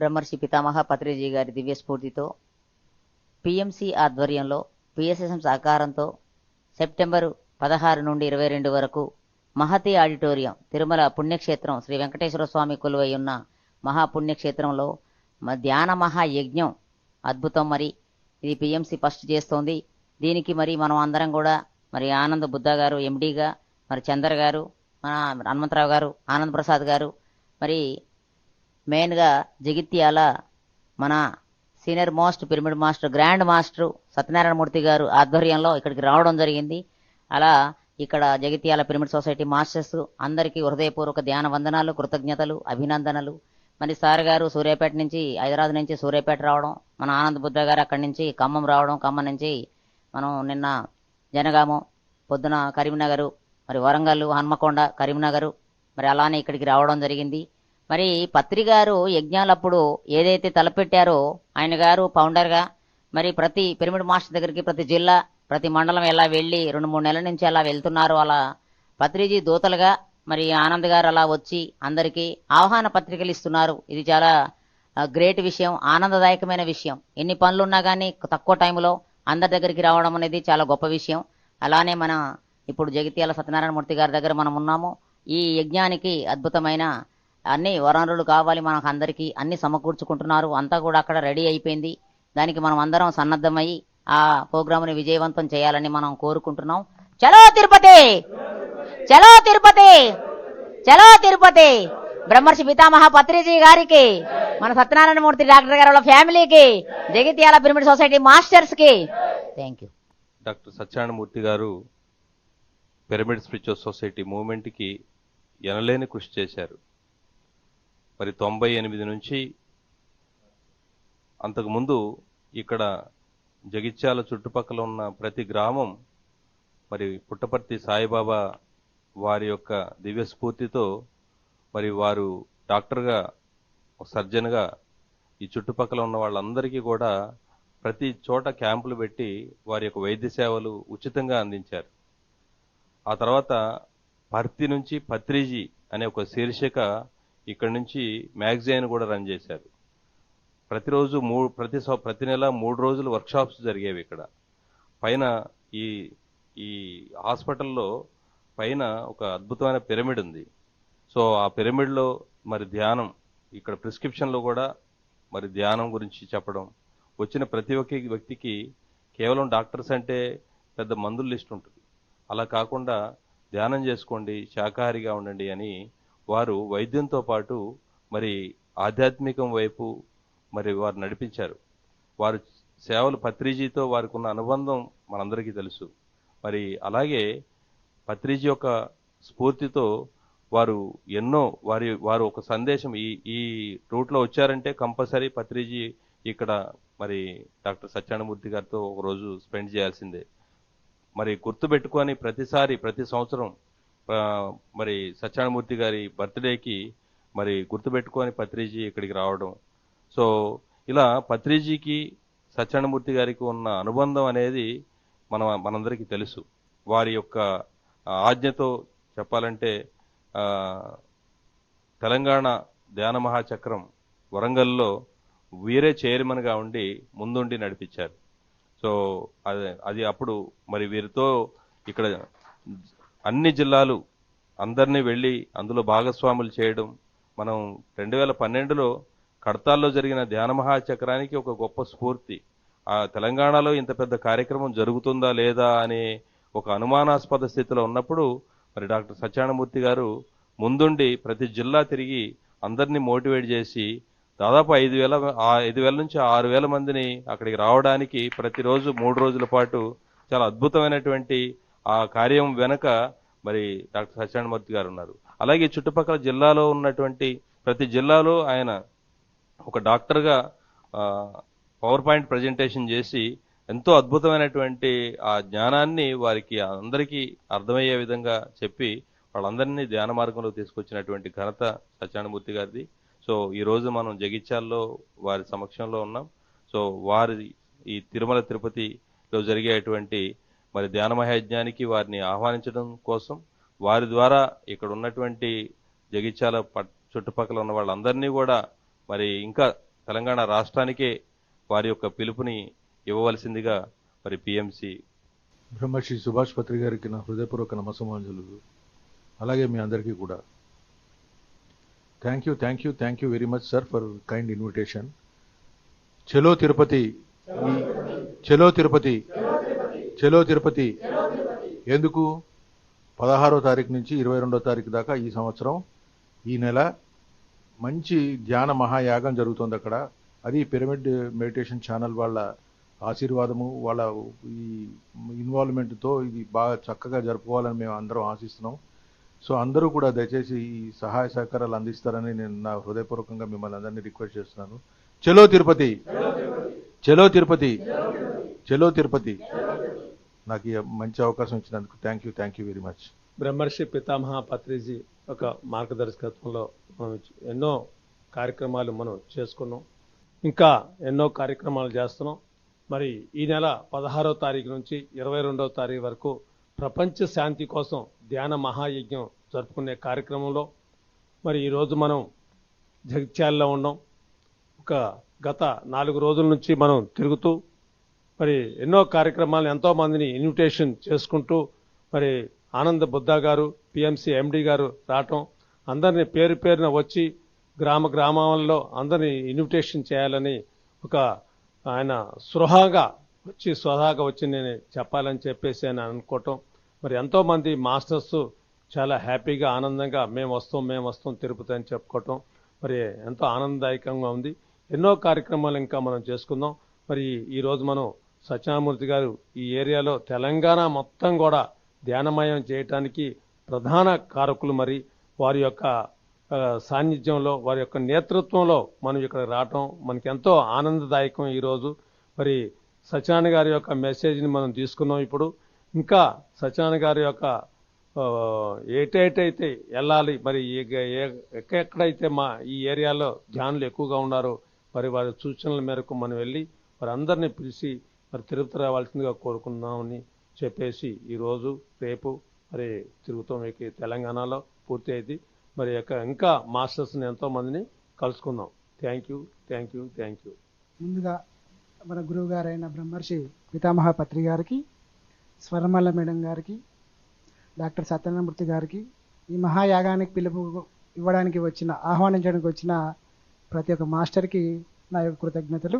బ్రహ్మర్షి పితామహ పత్రిజీ గారి దివ్య స్ఫూర్తితో పిఎంసి ఆధ్వర్యంలో పిఎస్ఎస్ఎం సహకారంతో సెప్టెంబరు పదహారు నుండి ఇరవై రెండు వరకు మహతి ఆడిటోరియం తిరుమల పుణ్యక్షేత్రం శ్రీ వెంకటేశ్వర స్వామి కొలువై ఉన్న మహాపుణ్యక్షేత్రంలో ధ్యాన మహాయజ్ఞం అద్భుతం మరి. ఇది పిఎంసి ఫస్ట్ చేస్తోంది. దీనికి మరి మనం అందరం కూడా మరి ఆనంద్ బుద్ధ గారు ఎండీగా మరి చందర్ గారు మన హనుమంతరావు గారు ఆనంద్ ప్రసాద్ గారు మరి మెయిన్గా జగిత్యాల మన senior most pyramid master grand master Satyanarayana Murthy garu ఆధ్వర్యంలో ఇక్కడికి రావడం జరిగింది. అలా ఇక్కడ జగిత్యాల పిరమిడ్ సొసైటీ మాస్టర్స్ అందరికీ హృదయపూర్వక ధ్యాన వందనాలు కృతజ్ఞతలు అభినందనలు. మరి సార్ గారు సూర్యాపేట నుంచి హైదరాబాద్ నుంచి సూర్యాపేట రావడం మన ఆనంద్ బుద్ధ గారు అక్కడి నుంచి ఖమ్మం రావడం ఖమ్మం నుంచి మనం నిన్న జనగామం పొద్దున కరీంనగరు మరి వరంగల్ హన్మకొండ కరీంనగరు మరి అలానే ఇక్కడికి రావడం జరిగింది. మరి పత్రి గారు యజ్ఞాలప్పుడు ఏదైతే తలపెట్టారో ఆయన గారు ఫౌండర్గా మరి ప్రతి పిరమిడ్ మాస్టర్ దగ్గరికి ప్రతి జిల్లా ప్రతి మండలం ఎలా వెళ్ళి రెండు మూడు నెలల నుంచి అలా వెళ్తున్నారు అలా పత్రిజీ దూతలుగా మరి ఆనంద్ గారు అలా వచ్చి అందరికీ ఆహ్వాన పత్రికలు ఇస్తున్నారు. ఇది చాలా గ్రేట్ విషయం ఆనందదాయకమైన విషయం. ఎన్ని పనులు ఉన్నా కానీ తక్కువ టైంలో అందరి దగ్గరికి రావడం అనేది చాలా గొప్ప విషయం. అలానే మన ఇప్పుడు జగిత్యాల సత్యనారాయణమూర్తి గారి దగ్గర మనం ఉన్నాము. ఈ యజ్ఞానికి అద్భుతమైన అన్ని వనరులు కావాలి మనకు అందరికీ అన్ని సమకూర్చుకుంటున్నారు. అంతా కూడా అక్కడ రెడీ అయిపోయింది. దానికి మనం అందరం సన్నద్ధమై ఆ ప్రోగ్రామ్ని విజయవంతం చేయాలని మనం కోరుకుంటున్నాం. చలో తిరుపతి! చలో తిరుపతి! చలో తిరుపతి! బ్రహ్మర్షి పితామహ పత్రిజీ గారికి మన సత్యనారాయణ మూర్తి డాక్టర్ గారి వాళ్ళ ఫ్యామిలీకి Jagtial pyramid society మాస్టర్స్కి thank you doctor Satyanarayanamurthy garu pyramid spiritual society మూవ్మెంట్కి ఎనలేని కృషి చేశారు. మరి తొంభై ఎనిమిది నుంచి అంతకుముందు ఇక్కడ జగిత్యాల చుట్టుపక్కల ఉన్న ప్రతి గ్రామం మరి పుట్టపర్తి సాయిబాబా వారి యొక్క దివ్య స్ఫూర్తితో మరి వారు డాక్టర్గా సర్జన్గా ఈ చుట్టుపక్కల ఉన్న వాళ్ళందరికీ కూడా ప్రతి చోట క్యాంపులు పెట్టి వారి యొక్క వైద్య సేవలు ఉచితంగా అందించారు. ఆ తర్వాత పర్తి నుంచి పత్రిజీ అనే ఒక శీర్షిక ఇక్కడి నుంచి మ్యాగజైన్ కూడా రన్ చేశారు. ప్రతిరోజు మూడు ప్రతి స- ప్రతి నెల మూడు రోజులు వర్క్షాప్స్ జరిగేవి ఇక్కడ. పైన ఈ ఈ హాస్పిటల్లో పైన ఒక అద్భుతమైన పిరమిడ్ ఉంది. సో ఆ పిరమిడ్లో మరి ధ్యానం ఇక్కడ ప్రిస్క్రిప్షన్లో కూడా మరి ధ్యానం గురించి చెప్పడం వచ్చిన ప్రతి ఒక్క వ్యక్తికి కేవలం డాక్టర్స్ అంటే పెద్ద మందుల లిస్ట్ ఉంటుంది. అలా కాకుండా ధ్యానం చేసుకోండి శాకాహారిగా ఉండండి అని వారు వైద్యంతో పాటు మరి ఆధ్యాత్మికం వైపు మరి వారు నడిపించారు. వారు సేవలు పత్రిజీతో వారికి ఉన్న అనుబంధం మనందరికీ తెలుసు. మరి అలాగే పత్రిజీ యొక్క స్ఫూర్తితో వారు ఎన్నో వారి వారు ఒక సందేశం ఈ ఈ రూట్లో వచ్చారంటే కంపల్సరీ పత్రిజీ ఇక్కడ మరి డాక్టర్ సత్యానమూర్తి గారితో ఒకరోజు స్పెండ్ చేయాల్సిందే. మరి గుర్తుపెట్టుకొని ప్రతిసారి ప్రతి సంవత్సరం మరి సత్యానమూర్తి గారి బర్త్డేకి మరి గుర్తుపెట్టుకొని పత్రిజీ ఇక్కడికి రావడం. సో ఇలా పత్రిజీకి సత్యానమూర్తి గారికి ఉన్న అనుబంధం అనేది మన మనందరికీ తెలుసు. వారి యొక్క ఆజ్ఞతో చెప్పాలంటే తెలంగాణ ధ్యాన మహాచక్రం వరంగల్లో వీరే చైర్మన్గా ఉండి ముందుండి నడిపించారు. సో అది అది అప్పుడు మరి వీరితో ఇక్కడ అన్ని జిల్లాలు అందరినీ వెళ్ళి అందులో భాగస్వాములు చేయడం మనం రెండు వేల పన్నెండులో కడతాల్లో జరిగిన ధ్యాన మహాచక్రానికి ఒక గొప్ప స్ఫూర్తి. ఆ తెలంగాణలో ఇంత పెద్ద కార్యక్రమం జరుగుతుందా లేదా అనే ఒక అనుమానాస్పద స్థితిలో ఉన్నప్పుడు మరి డాక్టర్ సత్యానమూర్తి గారు ముందుండి ప్రతి జిల్లా తిరిగి అందరినీ మోటివేట్ చేసి దాదాపు ఐదు వేల ఆ ఐదు వేల నుంచి ఆరు వేల మందిని అక్కడికి రావడానికి ప్రతిరోజు మూడు రోజుల పాటు చాలా అద్భుతమైనటువంటి ఆ కార్యం వెనక మరి డాక్టర్ సత్యనారాయణమూర్తి గారు ఉన్నారు అలాగే చుట్టుపక్కల జిల్లాలో ఉన్నటువంటి ప్రతి జిల్లాలో ఆయన ఒక డాక్టర్గా పవర్ పాయింట్ ప్రజెంటేషన్ చేసి ఎంతో అద్భుతమైనటువంటి ఆ జ్ఞానాన్ని వారికి అందరికీ అర్థమయ్యే విధంగా చెప్పి వాళ్ళందరినీ ధ్యాన మార్గంలో తీసుకొచ్చినటువంటి ఘనత సత్యానుమూర్తి గారిది. సో ఈరోజు మనం జగిత్యాల్లో వారి సమక్షంలో ఉన్నాం. సో వారి ఈ తిరుమల తిరుపతిలో జరిగేటువంటి మరి ధ్యాన మహాయజ్ఞానికి వారిని ఆహ్వానించడం కోసం వారి ద్వారా ఇక్కడ ఉన్నటువంటి జగిత్యాల చుట్టుపక్కల ఉన్న వాళ్ళందరినీ కూడా మరి ఇంకా తెలంగాణ రాష్ట్రానికే వారి యొక్క పిలుపుని ఇవ్వవలసిందిగా మరి పిఎంసి బ్రహ్మశ్రీ సుభాష్ పత్రి గారికి నా హృదయపూర్వక నమస్సమాంజలు అలాగే మీ అందరికీ కూడా. Thank you thank you thank you very much sir for kind invitation చలో తిరుపతి చలో తిరుపతి చలో తిరుపతి. ఎందుకు? పదహారో తారీఖు నుంచి ఇరవై రెండో తారీఖు దాకా ఈ సంవత్సరం ఈ నెల మంచి ధ్యాన మహాయాగం జరుగుతుంది అక్కడ. అది పిరమిడ్ మెడిటేషన్ ఛానల్ వాళ్ళ ఆశీర్వాదము వాళ్ళ ఈ ఇన్వాల్వ్మెంట్తో ఇది బాగా చక్కగా జరుపుకోవాలని మేము అందరం ఆశిస్తున్నాం. సో అందరూ కూడా దయచేసి ఈ సహాయ సహకారాలు అందిస్తారని నేను నా హృదయపూర్వకంగా మిమ్మల్ని అందరినీ రిక్వెస్ట్ చేస్తున్నాను. చలో తిరుపతి. చలో తిరుపతి. చలో తిరుపతి. నాకు ఈ మంచి అవకాశం ఇచ్చినందుకు thank you thank you very much Brahmarshi Pitamaha Patriji ఒక మార్గదర్శకత్వంలో మనం ఎన్నో కార్యక్రమాలు మనం చేసుకున్నాం. ఇంకా ఎన్నో కార్యక్రమాలు చేస్తున్నాం. మరి ఈ నెల పదహారో తారీఖు నుంచి ఇరవై రెండవ తారీఖు వరకు ప్రపంచ శాంతి కోసం ధ్యాన మహాయజ్ఞం జరుపుకునే కార్యక్రమంలో మరి ఈరోజు మనం జగిత్యాలలో ఉన్నాం. ఒక గత నాలుగు రోజుల నుంచి మనం తిరుగుతూ మరి ఎన్నో కార్యక్రమాలు ఎంతో మందిని ఇన్విటేషన్ చేసుకుంటూ మరి ఆనంద బుద్ధా గారు పిఎంసి ఎండి గారు రావటం అందరిని పేరు పేరున వచ్చి గ్రామ గ్రామాల్లో అందరిని ఇన్విటేషన్ చేయాలని ఒక ఆయన సృహాగా వచ్చి స్వహాగా వచ్చి నేను చెప్పాలని చెప్పేసి ఆయన అనుకోవటం. మరి ఎంతోమంది మాస్టర్స్ చాలా హ్యాపీగా ఆనందంగా మేము వస్తాం మేము వస్తాం తిరుపతి అని చెప్పుకోవటం మరి ఎంతో ఆనందదాయకంగా ఉంది. ఎన్నో కార్యక్రమాలు ఇంకా మనం చేసుకుందాం. మరి ఈరోజు మనం సత్యనామూర్తి గారు ఈ ఏరియాలో తెలంగాణ మొత్తం కూడా ధ్యానమయం చేయటానికి ప్రధాన కారకులు మరి. వారి యొక్క సాన్నిధ్యంలో వారి యొక్క నేతృత్వంలో మనం ఇక్కడ రావటం మనకి ఎంతో ఆనందదాయకం ఈరోజు. మరి సత్యనారాయణ గారి యొక్క మెసేజ్ని మనం తీసుకున్నాం ఇప్పుడు. ఇంకా సత్యనారాయణ గారి యొక్క ఆ, ఏటేటైతే వెళ్ళాలి మరి ఏ- మా ఈ ఏరియాలో ధ్యానులు ఎక్కువగా ఉన్నారో మరి వారి సూచనల మేరకు మనం వెళ్ళి వారందరినీ పిలిచి మరి తిరుపతి రావాల్సిందిగా కోరుకుందామని చెప్పేసి ఈరోజు రేపు మరి తిరుగుతాం ఇక తెలంగాణలో పూర్తి అయింది. మరి యొక్క ఇంకా మాస్టర్స్ని ఎంతోమందిని కలుసుకుందాం. Thank you thank you thank you ముందుగా మన గురువు గారైన బ్రహ్మర్షి పితామహ పత్రి గారికి స్వర్ణమల్ల మేడం గారికి డాక్టర్ సత్యనారాయణమూర్తి గారికి ఈ మహాయాగానికి పిలుపు ఇవ్వడానికి వచ్చిన ఆహ్వానించడానికి వచ్చిన ప్రతి ఒక్క మాస్టర్కి నా యొక్క కృతజ్ఞతలు.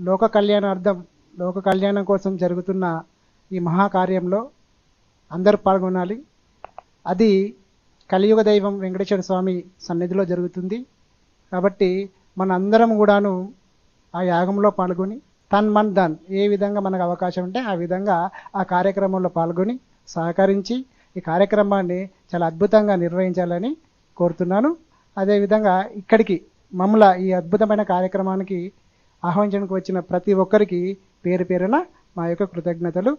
లోక కళ్యాణార్థం లోక కళ్యాణం కోసం జరుగుతున్న ఈ మహాకార్యంలో అందరూ పాల్గొనాలి. అది కలియుగ దైవం వెంకటేశ్వర స్వామి సన్నిధిలో జరుగుతుంది. కాబట్టి మన అందరం కూడాను ఆ యాగంలో పాల్గొని తన్ మన్ ధన్ ఏ విధంగా మనకు అవకాశం ఉంటే ఆ విధంగా ఆ కార్యక్రమంలో పాల్గొని సహకరించి ఈ కార్యక్రమాన్ని చాలా అద్భుతంగా నిర్వహించాలని కోరుతున్నాను. అదేవిధంగా ఇక్కడికి మమ్మల ఈ అద్భుతమైన కార్యక్రమానికి ఆహ్వానించడానికి వచ్చిన ప్రతి ఒక్కరికి పేరు పేరున మా యొక్క కృతజ్ఞతలు.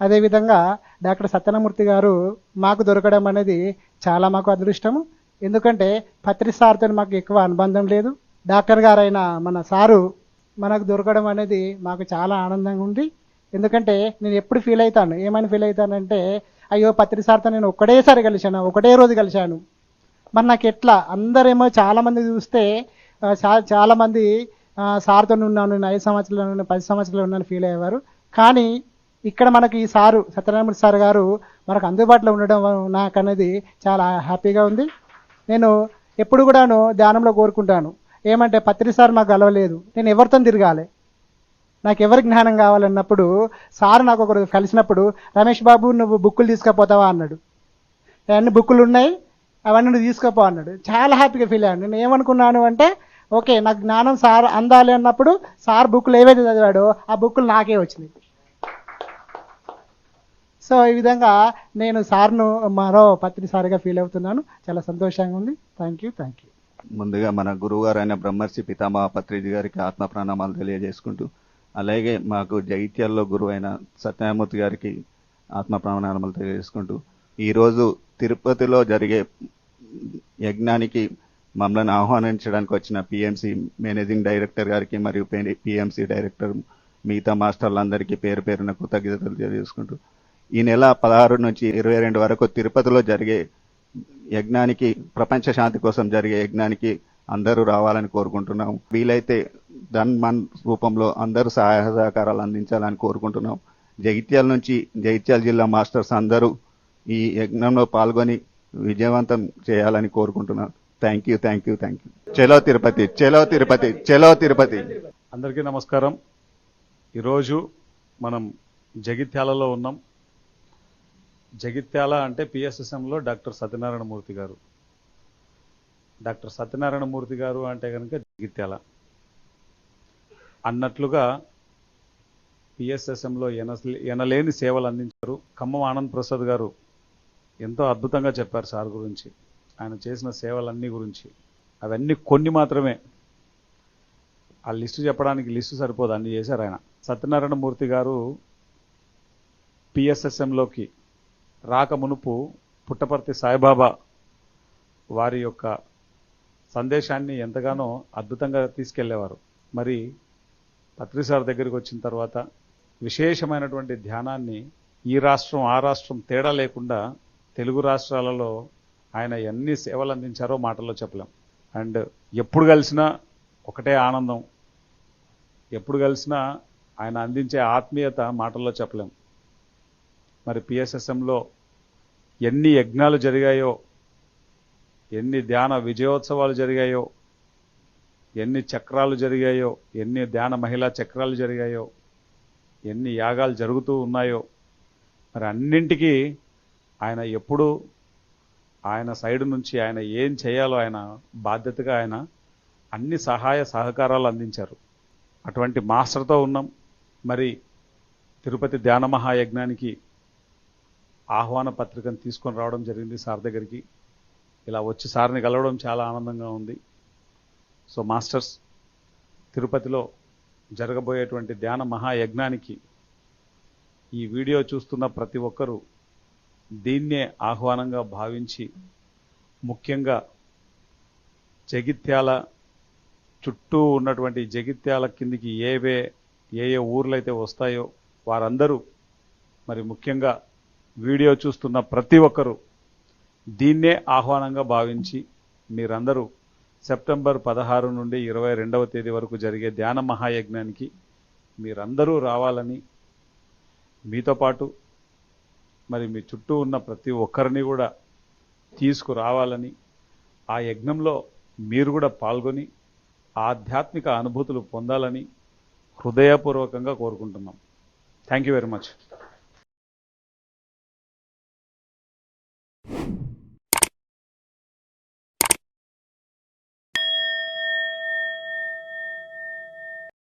అదేవిధంగా డాక్టర్ సత్యనమూర్తి గారు మాకు దొరకడం అనేది చాలా మాకు అదృష్టము. ఎందుకంటే పత్రిసార్తో మాకు ఎక్కువ అనుబంధం లేదు. డాక్టర్ గారైన మన సారు మనకు దొరకడం అనేది మాకు చాలా ఆనందంగా ఉంది. ఎందుకంటే నేను ఎప్పుడు ఫీల్ అవుతాను? ఏమని ఫీల్ అవుతానంటే అయ్యో పత్రి సార్తో నేను ఒకటేసారి కలిశాను ఒకటే రోజు కలిశాను. మరి నాకు ఎట్లా? అందరేమో చాలామంది చూస్తే చాలామంది చాలా సార్తో ఉన్నాను నేను ఐదు సంవత్సరాలు ఉన్నాను పది సంవత్సరాలు ఉన్నాను ఫీల్ అయ్యేవారు. కానీ ఇక్కడ మనకి ఈ సారు సత్యనారాయణ సార్ గారు మనకు అందుబాటులో ఉండడం నాకు అనేది చాలా హ్యాపీగా ఉంది. నేను ఎప్పుడు కూడాను ధ్యానంలో కోరుకుంటాను. ఏమంటే పత్రి సార్ నాకు కలవలేదు. నేను ఎవరితో తిరగాలి? నాకు ఎవరి జ్ఞానం కావాలన్నప్పుడు సార్ నాకు ఒకరు కలిసినప్పుడు రమేష్ బాబు నువ్వు బుక్కులు తీసుకుపోతావా? అన్నాడు. అన్ని బుక్కులు ఉన్నాయి అవన్నీ నువ్వు తీసుకుపో అన్నాడు. చాలా హ్యాపీగా ఫీల్ అయ్యాను. నేను ఏమనుకున్నాను అంటే ఓకే నాకు జ్ఞానం సార్ అందాలి అన్నప్పుడు సార్ బుక్కులు ఏవైతే చదివాడో ఆ బుక్కులు నాకే వచ్చినాయి. సో ఈ విధంగా నేను సార్ను మరో పత్రి సార్గా ఫీల్ అవుతున్నాను. చాలా సంతోషంగా ఉంది. థ్యాంక్ యూ థ్యాంక్ యూ ముందుగా మన గురువుగారు అయిన బ్రహ్మర్షి పితామహ పత్రిజి గారికి ఆత్మ ప్రణామాలు తెలియజేసుకుంటూ అలాగే మాకు జగిత్యాల్లో గురువు అయిన గారికి ఆత్మ ప్రణామాలు తెలియజేసుకుంటూ ఈరోజు తిరుపతిలో జరిగే యజ్ఞానికి మమ్మల్ని ఆహ్వానించడానికి వచ్చిన పిఎంసి మేనేజింగ్ డైరెక్టర్ గారికి మరియు పిఎంసి డైరెక్టర్ మిగతా మాస్టర్లందరికీ పేరు పేరున కృతజ్ఞతలు తెలియజేసుకుంటూ ఈ నెల పదహారు నుంచి ఇరవై రెండు వరకు తిరుపతిలో జరిగే యజ్ఞానికి ప్రపంచ శాంతి కోసం జరిగే యజ్ఞానికి అందరూ రావాలని కోరుకుంటున్నాం వీలైతే ధన్ మన్ రూపంలో అందరూ సహాయ సహకారాలు అందించాలని కోరుకుంటున్నాం జగిత్యాల నుంచి జగిత్యాల జిల్లా మాస్టర్స్ అందరూ ఈ యజ్ఞంలో పాల్గొని విజయవంతం చేయాలని కోరుకుంటున్నాను. Thank you thank you thank you చలో తిరుపతి చలో తిరుపతి చలో తిరుపతి అందరికీ నమస్కారం. ఈరోజు మనం జగిత్యాలలో ఉన్నాం. జగిత్యాల అంటే పిఎస్ఎస్ఎంలో డాక్టర్ సత్యనారాయణ మూర్తి గారు. డాక్టర్ సత్యనారాయణ మూర్తి గారు అంటే కనుక జగిత్యాల. అన్నట్లుగా పిఎస్ఎస్ఎంలో ఎన ఎనలేని సేవలు అందించారు. ఖమ్మం ఆనంద్ ప్రసాద్ గారు ఎంతో అద్భుతంగా చెప్పారు సార్ గురించి. ఆయన చేసిన సేవలన్నీ గురించి. అవన్నీ కొన్ని మాత్రమే. ఆ లిస్టు చెప్పడానికి లిస్టు సరిపోదు అన్ని చేశారు ఆయన. సత్యనారాయణ మూర్తి గారు పిఎస్ఎస్ఎంలోకి రాక మునుపు పుట్టపర్తి సాయిబాబా వారి యొక్క సందేశాన్ని ఎంతగానో అద్భుతంగా తీసుకెళ్ళేవారు. మరి పత్రి సార్ దగ్గరికి వచ్చిన తర్వాత విశేషమైనటువంటి ధ్యానాన్ని ఈ రాష్ట్రం ఆ రాష్ట్రం తేడా లేకుండా తెలుగు రాష్ట్రాలలో ఆయన ఎన్ని సేవలు అందించారో మాటల్లో చెప్పలేం. అండ్ ఎప్పుడు కలిసినా ఒకటే ఆనందం. ఎప్పుడు కలిసినా ఆయన అందించే ఆత్మీయత మాటల్లో చెప్పలేం. మరి పిఎస్ఎస్ఎంలో ఎన్ని యజ్ఞాలు జరిగాయో ఎన్ని ధ్యాన విజయోత్సవాలు జరిగాయో ఎన్ని చక్రాలు జరిగాయో ఎన్ని ధ్యాన మహిళా చక్రాలు జరిగాయో ఎన్ని యాగాలు జరుగుతూ ఉన్నాయో మరి అన్నింటికీ ఆయన ఎప్పుడు ఆయన సైడ్ నుంచి ఆయన ఏం చేయాలో ఆయన బాధ్యతగా ఆయన అన్ని సహాయ సహకారాలు అందించారు. అటువంటి మాస్టర్తో ఉన్నాం. మరి తిరుపతి ధ్యాన మహాయజ్ఞానికి ఆహ్వాన పత్రికను తీసుకొని రావడం జరిగింది సార్ దగ్గరికి. ఇలా వచ్చి సార్ని కలవడం చాలా ఆనందంగా ఉంది. సో మాస్టర్స్ తిరుపతిలో జరగబోయేటువంటి ధ్యాన మహాయజ్ఞానికి ఈ వీడియో చూస్తున్న ప్రతి ఒక్కరూ దీన్నే ఆహ్వానంగా భావించి ముఖ్యంగా జగిత్యాల చుట్టూ ఉన్నటువంటి జగిత్యాల కిందికి ఏవే ఏ ఏ ఊర్లైతే వస్తాయో వారందరూ మరి ముఖ్యంగా వీడియో చూస్తున్న ప్రతి ఒక్కరూ దీన్నే ఆహ్వానంగా భావించి మీరందరూ సెప్టెంబర్ పదహారు నుండి ఇరవై రెండవ తేదీ వరకు జరిగే ధ్యాన మహాయజ్ఞానికి మీరందరూ రావాలని మీతో పాటు మరి మీ చుట్టూ ఉన్న ప్రతి ఒక్కరిని కూడా తీసుకురావాలని ఆ యజ్ఞంలో మీరు కూడా పాల్గొని ఆధ్యాత్మిక అనుభూతులు పొందాలని హృదయపూర్వకంగా కోరుకుంటున్నాం. Thank you very much